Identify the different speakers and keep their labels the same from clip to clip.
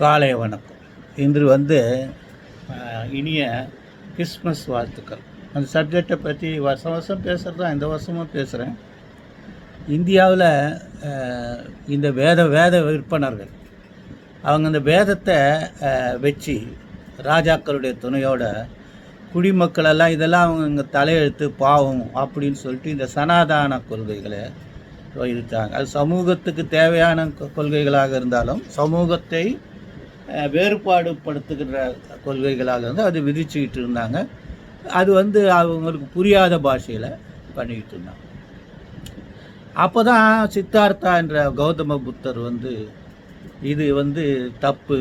Speaker 1: காலை வணக்கம். இன்று வந்து இனிய கிறிஸ்மஸ் வாழ்த்துக்கள். அந்த சப்ஜெக்டை பற்றி வருஷம் வருஷம் பேசுகிறது தான் இந்த வருஷமும் பேசுகிறேன் இந்தியாவில் இந்த வேத வேத விற்பனர்கள் அவங்க அந்த வேதத்தை வச்சு ராஜாக்களுடைய துணையோட குடிமக்களெல்லாம் இதெல்லாம் அவங்க இங்கே தலையெழுத்து பாவம் அப்படின்னு சொல்லிட்டு இந்த சனாதான கொள்கைகளை இருக்காங்க அது சமூகத்துக்கு தேவையான கொ- கொள்கைகளாக இருந்தாலும் சமூகத்தை வேறுபாடு படுத்துகின்ற கொள்கைகளாக வந்து அது விதிச்சுக்கிட்டு இருந்தாங்க அது வந்து அவங்களுக்கு புரியாத பாஷையில் பண்ணிக்கிட்டு இருந்தாங்க அப்போ தான் சித்தார்த்தா என்ற கௌதம புத்தர் வந்து இது வந்து தப்பு.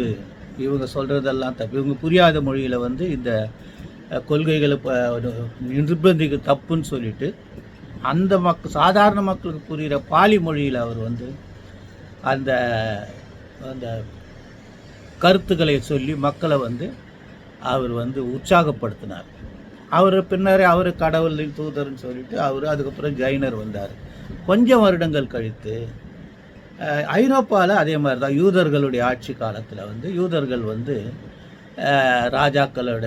Speaker 1: இவங்க சொல்கிறதெல்லாம் தப்பு. இவங்க புரியாத மொழியில் வந்து இந்த கொள்கைகளை நிர்பந்திக்கு தப்புன்னு சொல்லிட்டு அந்த மக்கள் சாதாரண மக்களுக்கு புரிகிற பாலி மொழியில் அவர் வந்து அந்த அந்த கருத்துக்களை சொல்லி மக்களை வந்து அவர் வந்து உற்சாகப்படுத்தினார். அவர் பின்னரே அவர் கடவுளின் தூதர்னு சொல்லிட்டு அவர் அதுக்கப்புறம் ஜைனர் வந்தார். கொஞ்சம் வருடங்கள் கழித்து ஐரோப்பாவில் அதே மாதிரி தான் யூதர்களுடைய ஆட்சி காலத்தில் வந்து யூதர்கள் வந்து ராஜாக்களோட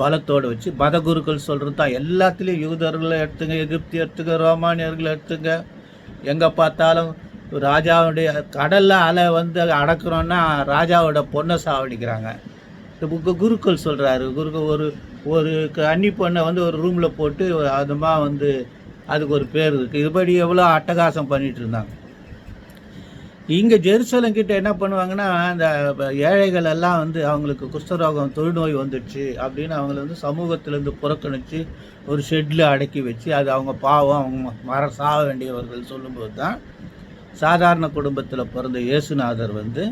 Speaker 1: பலத்தோடு வச்சு மதகுருக்கள் சொல்கிறது தான். எல்லாத்துலேயும் யூதர்களை எடுத்துங்க எகிப்தி எடுத்துங்க ரோமானியர்களை எடுத்துங்க. எங்கே பார்த்தாலும் ராஜாவுடைய கடலில் அலை வந்து அடக்குறோன்னா ராஜாவோட பொண்ணை சாவடிக்கிறாங்க. இப்போ குருக்கள் சொல்கிறாரு குருக்கள் ஒரு ஒரு க- அன்னி பொண்ணை வந்து ஒரு ரூமில் போட்டு அதுமா வந்து அதுக்கு ஒரு பேர் இருக்குது இதுபடி எவ்வளோ அட்டகாசம் பண்ணிட்டு இருந்தாங்க. இங்கே ஜெருசலம் கிட்ட என்ன பண்ணுவாங்கன்னா அந்த ஏழைகள் எல்லாம் வந்து அவங்களுக்கு குஷ்டரோகம் தொழுநோய் வந்துடுச்சு அப்படின்னு அவங்கள வந்து சமூகத்திலேருந்து புறக்கணித்து ஒரு ஷெட்டில் அடக்கி வச்சு அது அவங்க பாவம் அவங்க மர சாக வேண்டியவர்கள் சொல்லும்போது தான் சாதாரண குடும்பத்தில் பிறந்த இயேசுநாதர் வந்து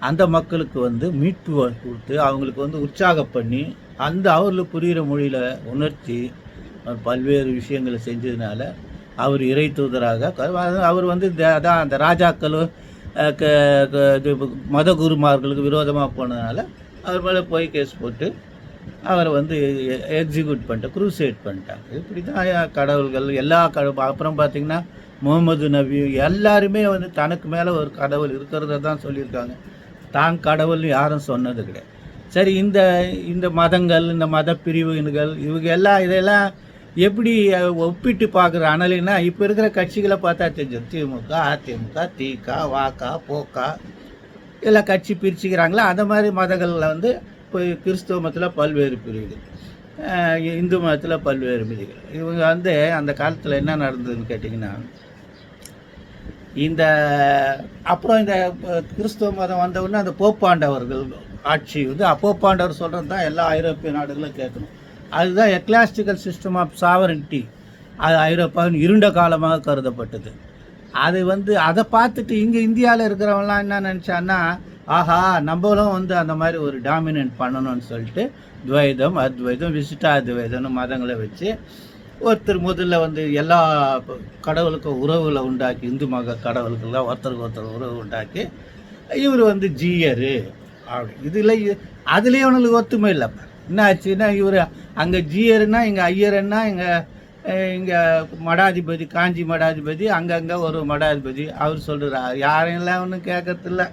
Speaker 1: அந்த மக்களுக்கு வந்து மீட்பு கொடுத்து அவங்களுக்கு வந்து உற்சாகம் பண்ணி அந்த அவர்களுக்கு புரிகிற மொழியில் உணர்த்தி அவர் பல்வேறு விஷயங்களை செஞ்சதுனால அவர் இறை தூதராக அவர் வந்து இந்த அதான் அந்த ராஜாக்களும் க- இது மத குருமார்களுக்கு விரோதமாக போனதுனால அவர் மேலே போய் கேஸ் போட்டு அவரை வந்து எக்ஸிக்யூட் பண்ணிட்டேன் குரூசேட் பண்ணிட்டாங்க இப்படி தான் கடவுள்கள் எல்லா கடவுள் அப்புறம் பார்த்திங்கன்னா முகமது நபி எல்லாருமே வந்து தனக்கு மேலே ஒரு கடவுள் இருக்கிறத தான் சொல்லியிருக்காங்க. தான் கடவுள்னு யாரும் சொன்னது கிடையாது. சரி இந்த இந்த மதங்கள் இந்த மத பிரிவுகள் இவங்க எல்லாம் இதெல்லாம் எப்படி ஒப்பிட்டு பார்க்குற அனலின்னா இப்போ இருக்கிற கட்சிகளை பார்த்தா தெரிஞ்சு திமுக அதிமுக திக வாக்கா போக்கா எல்லாம் கட்சி பிரிச்சுக்கிறாங்களா? அந்த மாதிரி மதங்களில் வந்து இப்போ கிறிஸ்துவ மதத்தில் பல்வேறு பிரிவுகள் இந்து மதத்தில் பல்வேறு பிரிவுகள். இவங்க வந்து அந்த காலத்தில் என்ன நடந்ததுன்னு கேட்டிங்கன்னா இந்த அப்புறம் இந்த கிறிஸ்துவ மதம் வந்தவுடனே அந்த போப்பாண்டவர்கள் ஆட்சி வந்து அப்போப்பாண்டவர் சொல்கிறது தான் எல்லா ஐரோப்பிய நாடுகளும் கேட்கணும். அதுதான் எக்லாஸ்டிக்கல் சிஸ்டம் ஆஃப் சாவரன்டி அது ஐரோப்பாவின் இருண்ட காலமாக கருதப்பட்டது. அது வந்து அதை பார்த்துட்டு இங்கே இந்தியாவில் இருக்கிறவங்களாம் என்ன நினச்சான்னா ஆஹா நம்மளும் வந்து அந்த மாதிரி ஒரு டாமினன்ட் பண்ணணும்னு சொல்லிட்டு துவைதம் அத்வைதம் விசிட்டா அத்வைதம்னு மதங்களை வச்சு ஒருத்தர் முதல்ல வந்து எல்லா கடவுளுக்கும் உறவுகளை உண்டாக்கி இந்து மக கடவுளுக்கெல்லாம் ஒருத்தருக்கு ஒருத்தர் உறவு உண்டாக்கி இவர் வந்து ஜீயரு. அப்படி. இதில் அதுலேயே அவனுக்கு ஒத்துமை இல்லைப்பா என்ன ஆச்சுன்னா இவர் அங்கே ஜீயருன்னா இங்கே ஐயருன்னா இங்கே இங்கே மடாதிபதி காஞ்சி மடாதிபதி அங்கங்கே ஒரு மடாதிபதி. அவர் சொல்கிறார் யாரையெல்லாம் ஒன்றும் கேட்கறதில்ல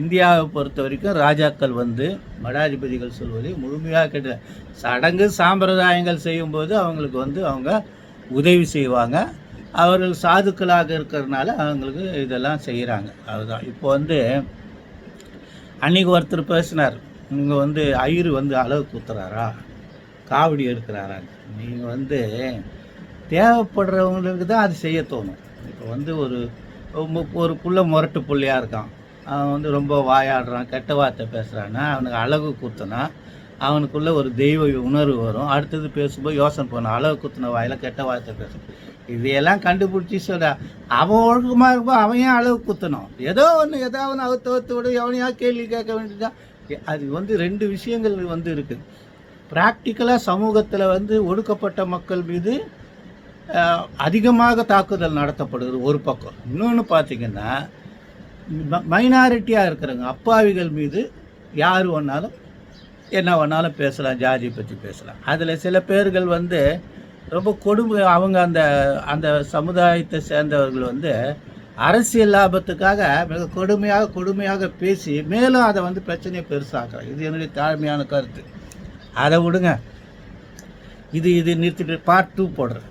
Speaker 1: இந்தியாவை பொறுத்த வரைக்கும் ராஜாக்கள் வந்து மடாதிபதிகள் சொல்வதை முழுமையாக கேட்ட சடங்கு சாம்பிரதாயங்கள் செய்யும்போது அவங்களுக்கு வந்து அவங்க உதவி செய்வாங்க. அவர்கள் சாதுக்களாக இருக்கிறதுனால அவங்களுக்கு இதெல்லாம் செய்கிறாங்க அதுதான். இப்போ வந்து அன்னைக்கு ஒருத்தர் பேசினார் நீங்கள் வந்து ஐயர் வந்து அளவு குத்துறாரா? காவடி எடுக்கிறாரா நீங்கள் வந்து தேவைப்படுறவங்களுக்கு தான் அது செய்ய தோணும். இப்போ வந்து ஒரு மு- ஒரு புள்ள முரட்டு புள்ளையாக இருக்கான். அவன் வந்து ரொம்ப வாயாடுறான் கெட்ட வார்த்தை பேசுகிறான்னா அவனுக்கு அழகு குத்துனா அவனுக்குள்ள ஒரு தெய்வ உணர்வு வரும். அடுத்தது பேசும்போது யோசனை பண்ணும் அழகு குத்துன வாயில் கெட்ட வார்த்தை பேசும். இதையெல்லாம் கண்டுபிடிச்சி சொல்ல அவன் ஒழுக்கமாக இருக்கும் அவன் ஏன் அளவு குத்தணும்? ஏதோ ஒன்று ஏதாவது அவுத்து அவுத்து விட எவனையா கேள்வி கேட்க வேண்டியதுதான். அது வந்து ரெண்டு விஷயங்கள் வந்து இருக்குது ப்ராக்டிக்கலாக சமூகத்தில் வந்து ஒடுக்கப்பட்ட மக்கள் மீது அதிகமாக தாக்குதல் நடத்தப்படுகிறது ஒரு பக்கம். இன்னொன்று பார்த்தீங்கன்னா மைனாரிட்டியாக இருக்கிறவங்க அப்பாவிகள் மீது யார் வேணாலும் என்ன வேணாலும் பேசலாம் ஜாதி பற்றி பேசலாம். அதில் சில பேர்கள் வந்து ரொம்ப கொடுமை அவங்க அந்த அந்த சமுதாயத்தை சேர்ந்தவர்கள் வந்து அரசியல் லாபத்துக்காக மிக கொடுமையாக கொடுமையாக பேசி மேலும் அதை வந்து பிரச்சனையை பெருசாக்குறாங்க. இது என்னுடைய தாழ்மையான கருத்து. அதை விடுங்க. இது இது நிறுத்திட்டு பார்ட் டூ போடுறேன்.